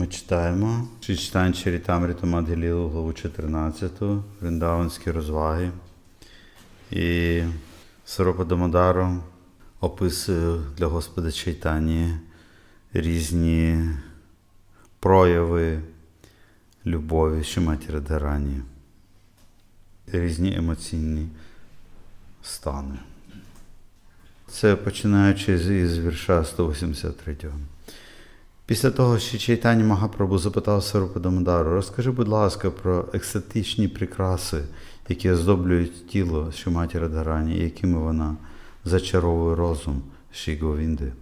Ми читаємо читання Чарітамріту Мадгілілу, главу 14, Вриндаванські розваги. І Саропадамадару описує для Господа Чайтані різні прояви любові Шиматі Радгарані, різні емоційні стани. Це починаючи з вірша 183. Після того, що Чайтані Магапрабу запитав Сарупадамадару, розкажи, будь ласка, про екстатичні прикраси, які оздоблюють тіло Шиматі Радгарані, і якими вона зачаровує розум Ші Говінди.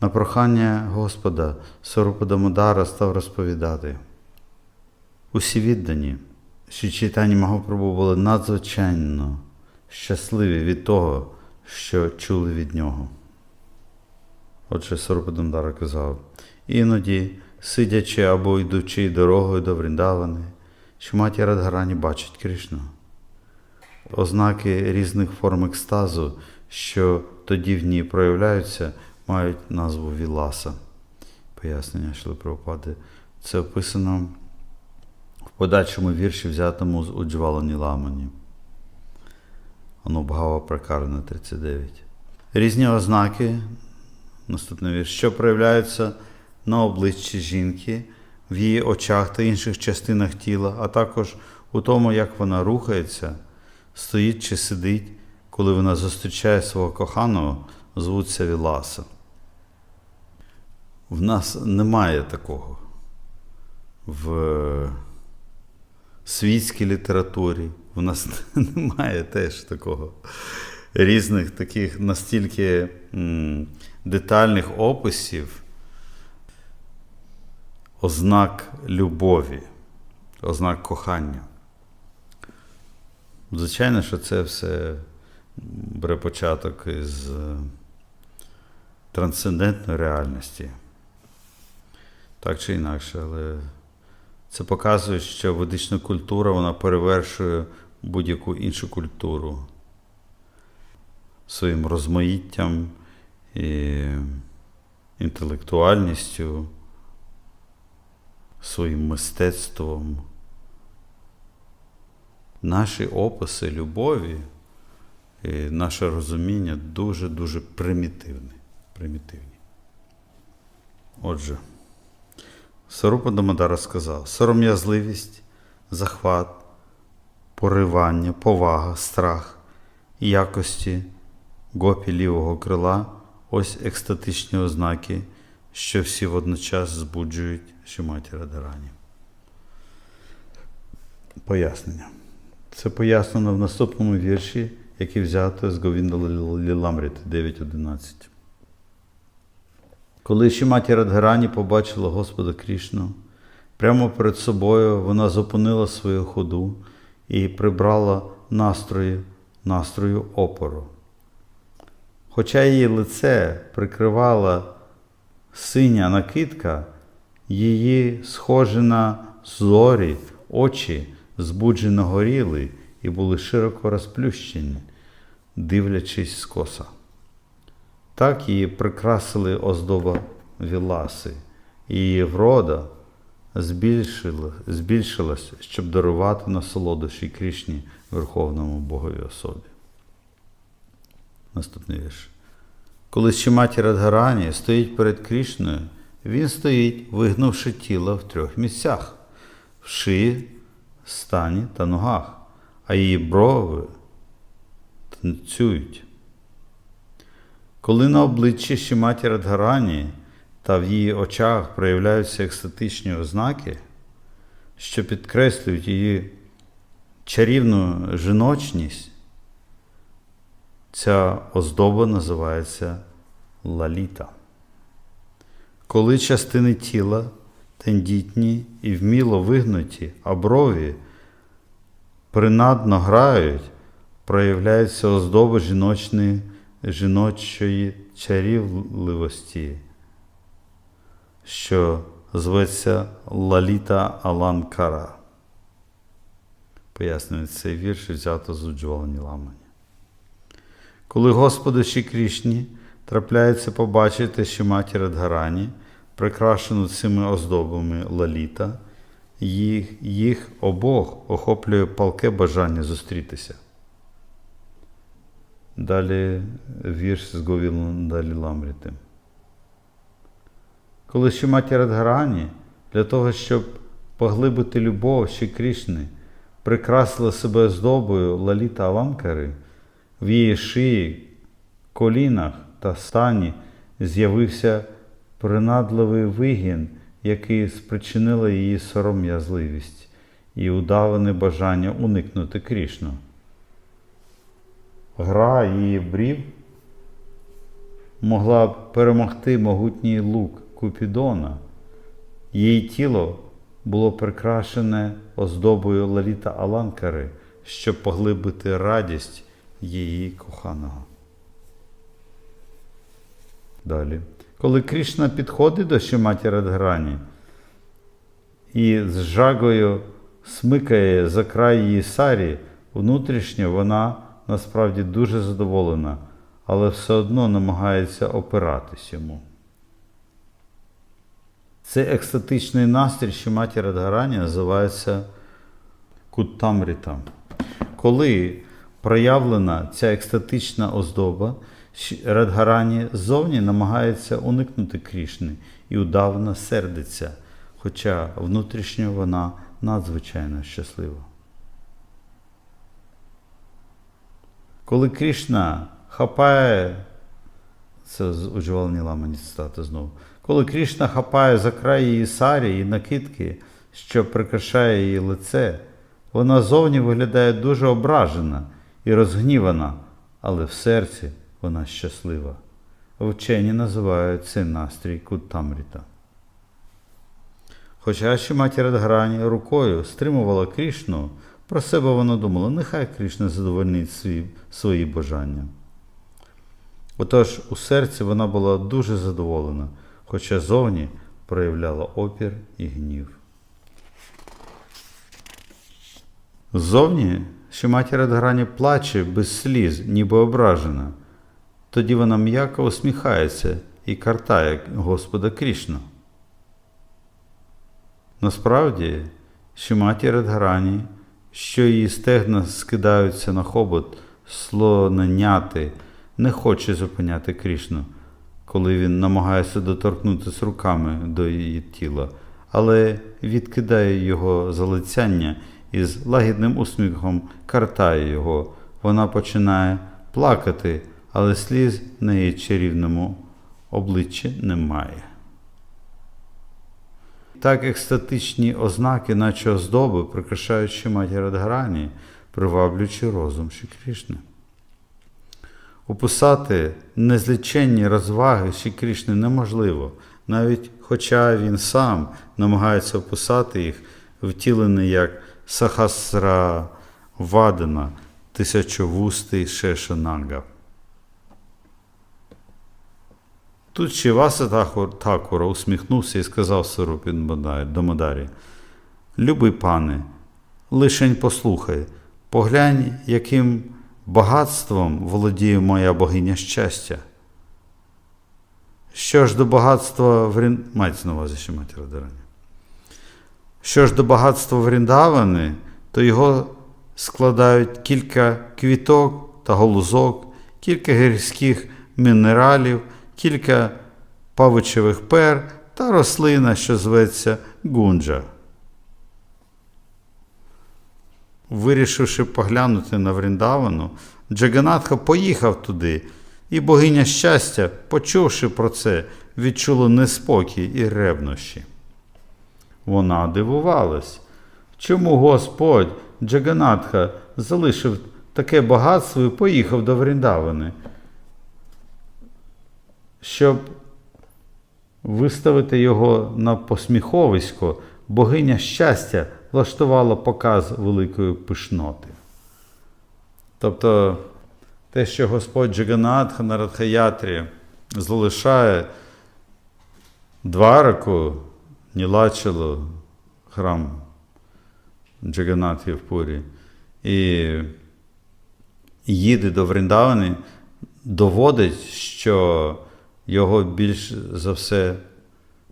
На прохання Господа Сарупадамадара став розповідати. Усі віддані, що Чайтані Магапрабу були надзвичайно щасливі від того, що чули від нього. Отже, Сарупадамдара казав, іноді, сидячи або йдучи дорогою до Вріндавани, Шиматі Радгарані бачить Кришну. Ознаки різних форм екстазу, що тоді в ній проявляються, мають назву Віласа. Пояснення Шли Прабхупади. Це описано в подальшому вірші, взятому з Уджвала Ніламані. Анубгава Пракарна 39. Різні ознаки Наступний вірш, що проявляються на обличчі жінки, в її очах та інших частинах тіла, а також у тому, як вона рухається, стоїть чи сидить, коли вона зустрічає свого коханого, звуться Віласа. В нас немає такого. В світській літературі в нас немає теж такого різних таких настільки м, детальних описів ознак любові, ознак кохання. Звичайно, що це все бере початок із е, трансцендентної реальності. Так чи інакше, але це показує, що ведична культура вона перевершує будь-яку іншу культуру своїм розмаїттям і інтелектуальністю, своїм мистецтвом. Наші описи любові і наше розуміння дуже-дуже примітивні. примітивні. Отже, Сарупа Дамадара сказав: сором'язливість, захват, поривання, повага, страх якості гопі лівого крила ось екстатичні ознаки, що всі водночас збуджують Шиматі Радарані. Пояснення. Це пояснено в наступному вірші, який взято з Говінда Ліламріти 9.11. Коли Шиматі Радгарані побачила Господа Крішну, прямо перед собою вона зупинила свою ходу і прибрала настрою, настрою опору. Хоча її лице прикривала синя накидка, її, схожі на зорі, очі збуджено горіли і були широко розплющені, дивлячись скоса. Так її прикрасили оздоба Віласи, її врода збільшила, збільшилась, щоб дарувати насолоду Ші Крішні Верховному Богові особі. Наступний вірш. Коли Шиматі Радгарані стоїть перед Крішною, він стоїть, вигнувши тіло в трьох місцях в шиї, стані та ногах, а її брови танцюють. Коли на обличчі Шиматі Радгарані та в її очах проявляються екстатичні ознаки, що підкреслюють її чарівну жіночність, Ця оздоба називається лаліта. Коли частини тіла тендітні і вміло вигнуті, а брові принадно грають, проявляється оздоба жіночної, жіночої чарівливості, що зветься Лаліта Аланкара. Пояснює цей вірш взято з Уджвалані Ламані. Коли Господу Ші Крішні трапляється побачити Шиматі Радгарані, прикрашену цими оздобами лаліта, їх, їх обох охоплює палке бажання зустрітися. Далі вірш з Говілом далі Ламріти. Коли Шиматі Радгарані для того, щоб поглибити любов ще Крішни, прикрасила себе оздобою лаліта Аламкари, в її шиї, колінах та стані з'явився принадливий вигін, який спричинила її сором'язливість і удаване бажання уникнути Крішну. Гра її брів могла б перемогти могутній лук Купідона. Її тіло було прикрашене оздобою Лаліта Аланкари, щоб поглибити радість її коханого. Далі. Коли Крішна підходить до Шиматі Радграні і з жагою смикає за край її сарі, внутрішньо вона насправді дуже задоволена, але все одно намагається опиратись йому. Цей екстатичний настрій Шиматі Радгарані називається куттамрітам. Коли проявлена ця екстатична оздоба, Радгарані ззовні намагається уникнути Крішни і удавно сердиться, хоча внутрішньо вона надзвичайно щаслива. Коли Крішна хапає, це з уджвалні ламані цитати знову. Коли Крішна хапає за край її сарі і накидки, що прикрашає її лице, вона зовні виглядає дуже ображена і розгнівана, але в серці вона щаслива. Вчені називають цей настрій куттамріта. Хоча Шиматі Радграні рукою стримувала Крішну, про себе вона думала, нехай Крішна задовольнить свої, свої бажання. Отож, у серці вона була дуже задоволена, хоча зовні проявляла опір і гнів. Ззовні Шиматі Радграні плаче без сліз, ніби ображена. Тоді вона м'яко усміхається і картає Господа Крішну. Насправді, Шиматі Радгарані, що її стегна скидаються на хобот, слоненяти, не хоче зупиняти Крішну, коли він намагається доторкнутися руками до її тіла, але відкидає його залицяння і з лагідним усміхом картає його. Вона починає плакати, але сліз на її чарівному обличчі немає. Так екстатичні ознаки, наче оздоби, прикрашають Шиматі Радгарані, приваблюючи розум Ші Крішни. Описати незліченні розваги Ші Крішни неможливо, навіть хоча він сам намагається описати їх, втілений як Сахасра Вадана, тисячовустий Шешанага. Тут Такур- Такура усміхнувся і сказав Сарупі Дамодарі, Любий пане, лишень послухай, поглянь, яким багатством володіє моя богиня щастя. Що ж до багатства Врін... Мається на увазі, що мати Радарані. Що ж до багатства Вріндавани, то його складають кілька квіток та голузок, кілька гірських мінералів, кілька павичевих пер та рослина, що зветься гунджа. Вирішивши поглянути на Вріндавану, Джаганатха поїхав туди, і богиня щастя, почувши про це, відчула неспокій і ревнощі. Вона дивувалась, чому Господь Джаганатха залишив таке багатство і поїхав до Вріндавани, щоб виставити його на посміховисько, богиня щастя влаштувала показ великої пишноти. Тобто те, що Господь Джаганатха на Радхаятрі залишає Двараку, Нілачилу, храм Джаганатхи в Пурі, і їде до Вріндавани, доводить, що його більш за все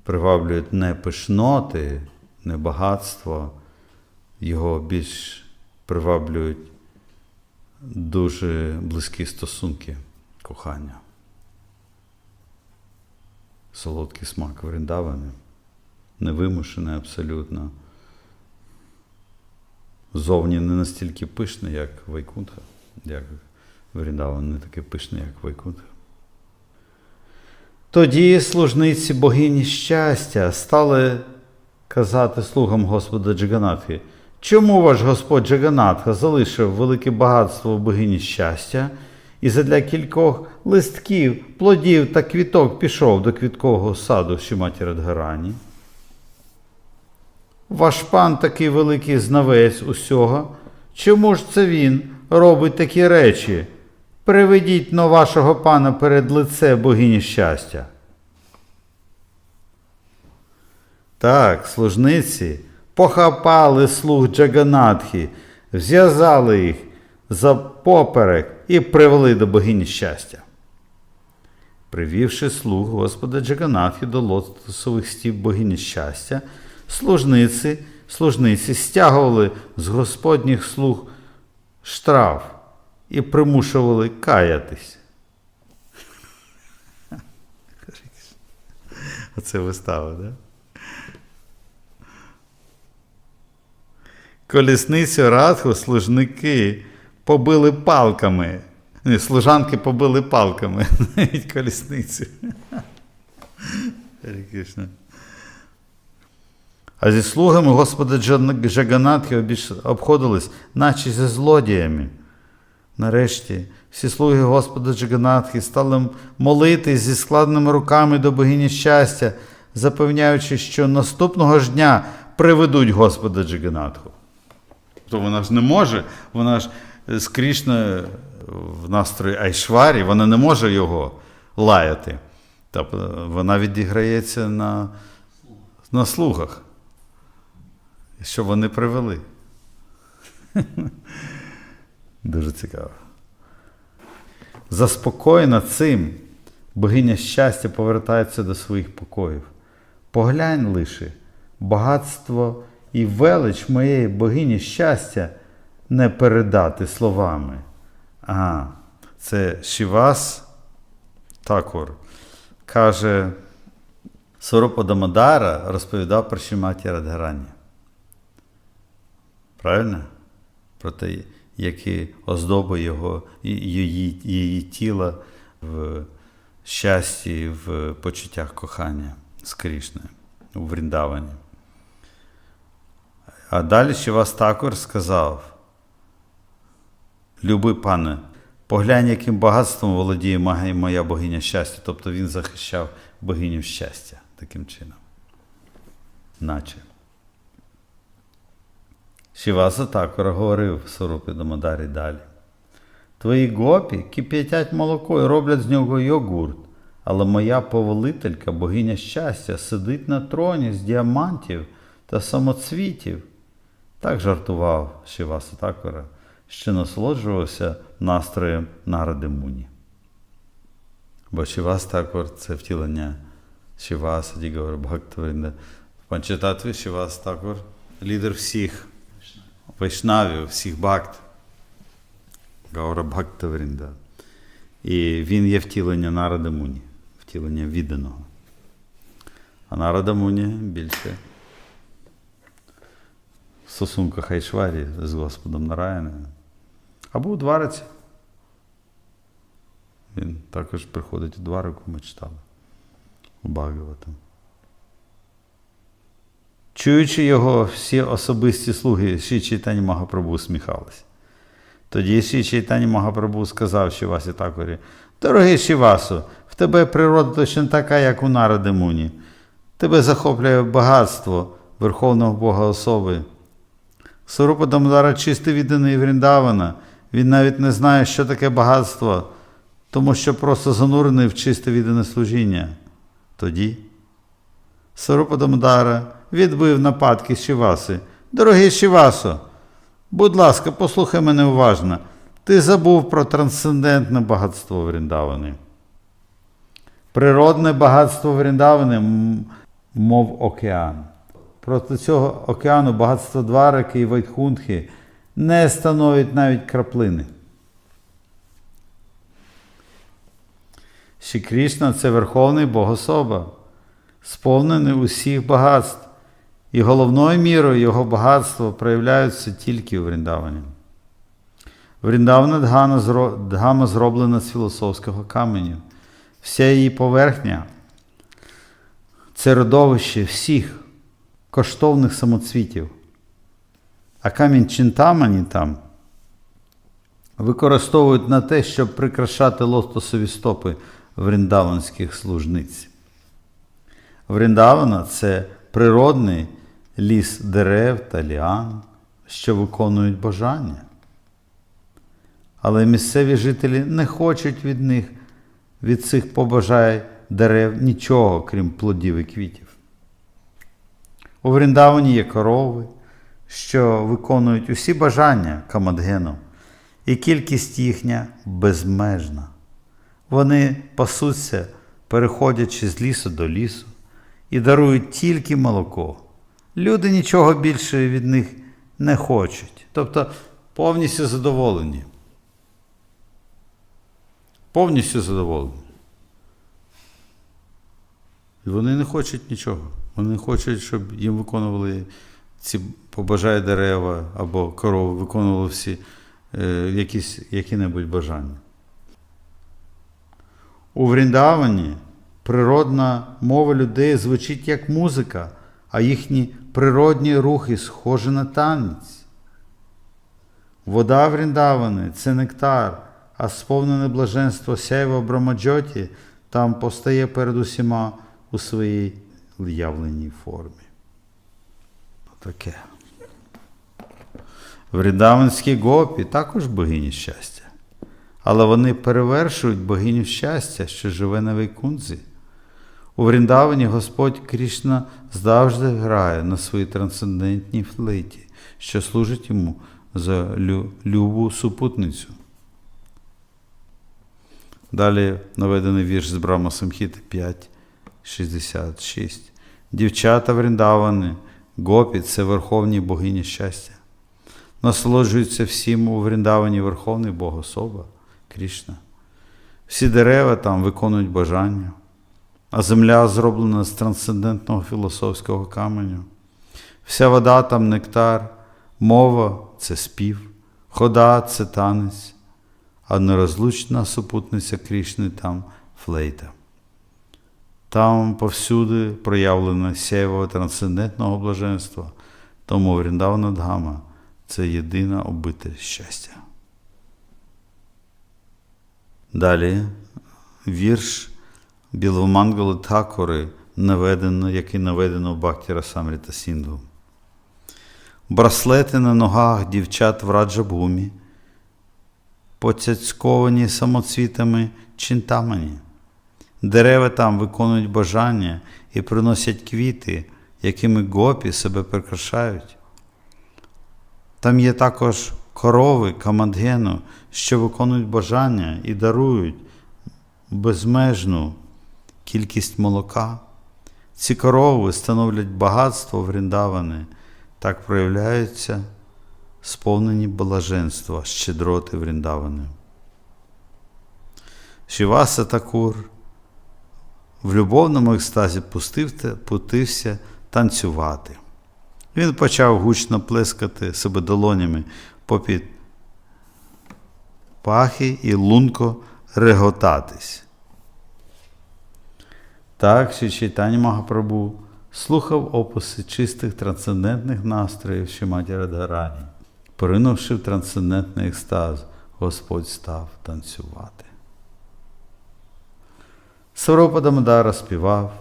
приваблюють не пишноти, не багатство, його більш приваблюють дуже близькі стосунки кохання. Солодкий смак Вріндавани, невимушений абсолютно. Зовні не настільки пишний, як Вайкунтха, як Вріндаван не такий пишний, як Вайкунтха. Тоді служниці богині щастя стали казати слугам Господа Джаганатхи, чому ваш Господь Джаганатха залишив велике багатство богині щастя і задля кількох листків, плодів та квіток пішов до квіткового саду Шиматі Радгарані? Ваш пан такий великий знавець усього. Чому ж це він робить такі речі? Приведіть но вашого пана перед лице богині щастя. Так, служниці похапали слуг Джаганатхи, зв'язали їх за поперек і привели до богині щастя. Привівши слуг Господа Джаганатхи до лотосових стів богині щастя, служниці, служниці стягували з господніх слуг штраф і примушували каятись. Оце вистава, так? Да? Колісницю Радху служники побили палками. Служанки побили палками, навіть колісницю. А зі слугами Господа Джаганатхи обходились, наче зі злодіями. Нарешті всі слуги Господа Джаганатхи стали молитись зі складеними руками до богині щастя, запевняючи, що наступного ж дня приведуть Господа Джаганатху. То вона ж не може, вона ж е, з Крішна в настрої Айшварі, вона не може його лаяти. Тобто вона відіграється на, на слугах. Що вони привели. Дуже цікаво. Заспокоєна цим, богиня щастя повертається до своїх покоїв. Поглянь лише, багатство і велич моєї богині щастя не передати словами. Ага, це Шівас Такур каже, Сорупа Дамодара розповідав про Шіматі Радгарані. Правильно? Про те, які оздоби його, її, її тіла в щасті, в почуттях кохання з Крішною у Вріндавані. А далі ще вас також сказав: Люби, пане, поглянь, яким багатством володіє моя богиня щастя. Тобто він захищав богиню щастя таким чином. Наче. Шіваса також говорив Сорупі Дамодарі далі. Твої гопі кип'ятять молоко і роблять з нього йогурт, але моя повелителька, богиня щастя, сидить на троні з діамантів та самоцвітів. Так жартував Шіваса Такора, що насолоджувався настроєм Наради Муні. Бо Шівас Такор це втілення Шіваса, Дігавара Бхактавринда. Панчататві Шівас Такор лідер всіх вайшнавів, всіх бхакт. Гаура Бхактавринда. І він є втілення Наради Муні, втілення відданого. А Нарада Муні більше в стосунках Айшварі з Господом Нараяною. Або у Двараці. Він також приходить у Двараку, ми читали у Бхагаватам. Чуючи його, всі особисті слуги Ші Чайтані Магапрабу усміхались. Тоді Ші Чайтані Магапрабу сказав Шівасі Такорі, Дорогий Шівасу, в тебе природа точно така, як у Наради Муні. Тебе захоплює багатство Верховного Бога особи. Сорупа Дамодара чистий відданий Вріндавана. Він навіть не знає, що таке багатство, тому що просто занурений в чисте віддане служіння. Тоді Сорупа Дамодара відбив нападки Шіваси. Дорогий Шівасо, будь ласка, послухай мене уважно. Ти забув про трансцендентне багатство Вріндавани. Природне багатство Вріндавани мов океан. Проти цього океану багатство Двараки і Вайтхунтхи не становить навіть краплини. Ші це Верховний Богособа, сповнений усіх багатств, і головною мірою його багатства проявляються тільки у Вріндавані. Зро- Дгама зроблена з філософського каменю. Вся її поверхня це родовище всіх коштовних самоцвітів. А камінь Чинтамані там використовують на те, щоб прикрашати лотосові стопи вріндаванських служниць. Вріндавана це природний ліс дерев та ліан, що виконують бажання. Але місцеві жителі не хочуть від них, від цих побажань дерев нічого, крім плодів і квітів. У Вріндавані є корови, що виконують усі бажання Камадгену, і кількість їхня безмежна. Вони пасуться, переходячи з лісу до лісу, і дарують тільки молоко. Люди нічого більше від них не хочуть, тобто повністю задоволені. Повністю задоволені. Вони не хочуть нічого. Вони хочуть, щоб їм виконували ці побажає дерева або корови, виконували всі е, якісь, які-небудь бажання. У Вріндавані природна мова людей звучить як музика, а їхні природні рухи схожі на танець. Вода Вріндавани це нектар, а сповнене блаженство сяйва Брамаджоті там постає перед усіма у своїй явленій формі. Таке. Вріндаванські гопі також богині щастя, але вони перевершують богиню щастя, що живе на Вейкунзі. У Вріндавані Господь Крішна завжди грає на своїй трансцендентній флейті, що служить йому за лю- любу супутницю. Далі наведений вірш з Брама Самхіти 5, 66. Дівчата Вріндавани, гопі це верховні богині щастя. Насолоджуються всім у Вріндавані Верховний Бог особа Крішна. Всі дерева там виконують бажання, а земля зроблена з трансцендентного філософського каменю. Вся вода там нектар, мова це спів, хода це танець, а нерозлучна супутниця Крішни там флейта. Там повсюди проявлено сяйво трансцендентного блаженства, тому Вріндавана Дгама це єдина обите щастя. Далі вірш Біломангали Такори, наведено, який наведено в Бхактіра Самріта Сінду. Браслети на ногах дівчат в Раджабумі, поцяцьковані самоцвітами чинтамані. Дерева там виконують бажання і приносять квіти, якими гопі себе прикрашають. Там є також корови Камадгену, що виконують бажання і дарують безмежну кількість молока. Ці корови становлять багатство Вріндавани, так проявляються сповнені блаженства, щедроти Вріндавани. Шиваса Такур в любовному екстазі пустив, путився танцювати. Він почав гучно плескати себе долонями попід пахи і лунко реготатись. Так, що читання Магапрабу слухав описи чистих трансцендентних настроїв Шиматі Радгарані. Поринувши в трансцендентний екстаз, Господь став танцювати. Дамодара співав,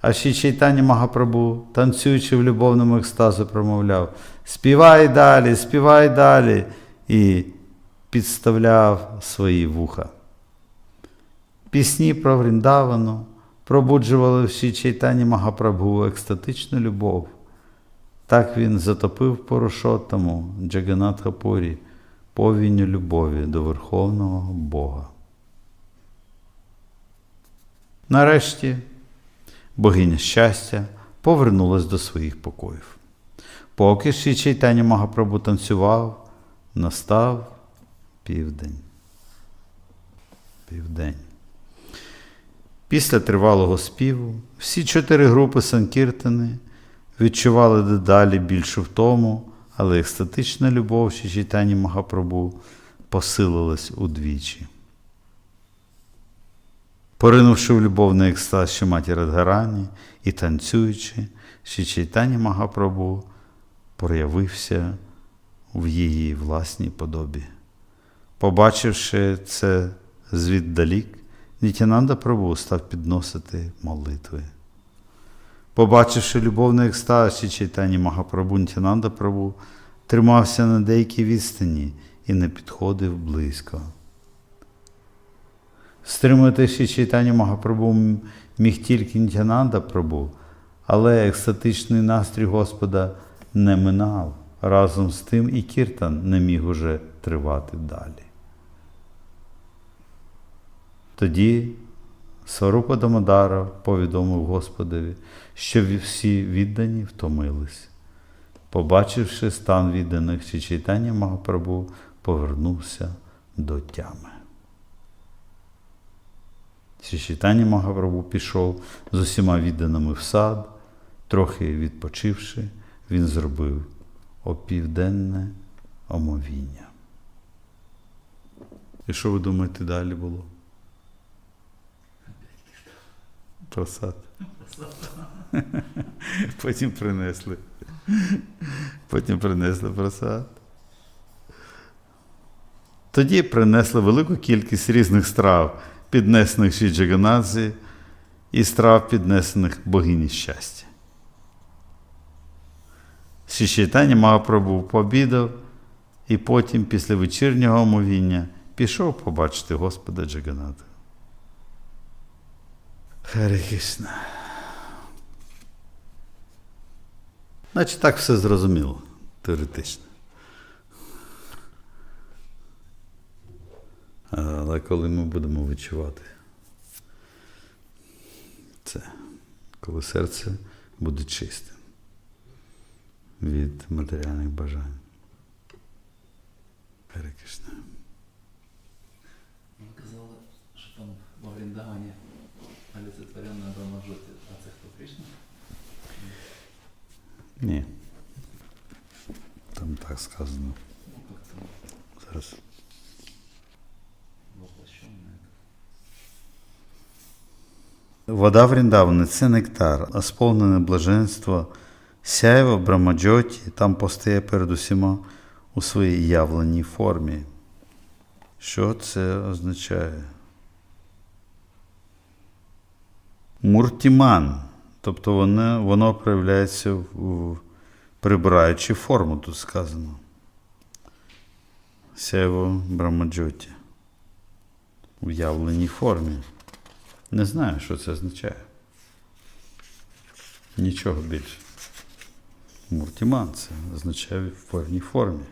а ще Чайтані Магапрабу, танцюючи в любовному екстазу, промовляв Співай далі, співай далі і підставляв свої вуха. Пісні про Вріндавану пробуджували всі Чайтані Магапрабу екстатичну любов. Так він затопив Порошотому Джаганатхапурі повінню любові до Верховного Бога. Нарешті богиня щастя повернулась до своїх покоїв. Поки Ші Чайтані Магапрабу танцював, настав південь. Південь. Після тривалого співу всі чотири групи Санкіртани відчували дедалі більшу втому, але екстатична любов Ші Чайтані Магапрабу посилилась удвічі. Поринувши в любовний екстаз Шиматі Радгарані і танцюючи, Ші Чайтані Магапрабу проявився в її власній подобі. Побачивши це звіддалік, Нітянанда Прабу став підносити молитви. Побачивши любовний екстаз Ші Чайтані Магапрабу, Нітянанда Прабу тримався на деякій відстані і не підходив близько. Стримати Чайтані Магапрабу міг тільки Нітянанда Прабу, але екстатичний настрій Господа не минав. Разом з тим і Кіртан не міг уже тривати далі. Тоді Сварупа Дамодара повідомив Господові, що всі віддані втомились. Побачивши стан відданих, Ші Чайтані Магапрабу повернувся до тями. Чайтані Магапрабу пішов з усіма відданими в сад, трохи відпочивши, він зробив опівденне омовіння. І що ви думаєте, далі було? Просад. Потім принесли. Потім принесли просад. Тоді принесли велику кількість різних страв, піднесених Ші Джаганадзі, і страв, піднесених богині щастя. Ші Магапрабу пообідав і потім, після вечірнього омовіння, пішов побачити Господа Джаганату. Харе Кришна. Значить, так все зрозуміло, теоретично. Але коли ми будемо відчувати це, коли серце буде чистим від матеріальних бажань. Харе Кришна. Ви казали, що там во Вріндавані олицетворена Рамаджоті. А це хто Кришна? Ні. Там так сказано. Ну, як там Зараз. воплощенне. Вода Вріндавани – це нектар, а сповнене блаженство, сяйво Брамаджоті там постає перед усіма у своїй явленій формі. Що це означає? Муртіман, тобто воно, воно проявляється в, прибираючи форму, тут сказано. Сяйво Брамаджоті. В явленій формі. Не знаю, що це означає. Нічого більше. Муртіман це означає в певній формі.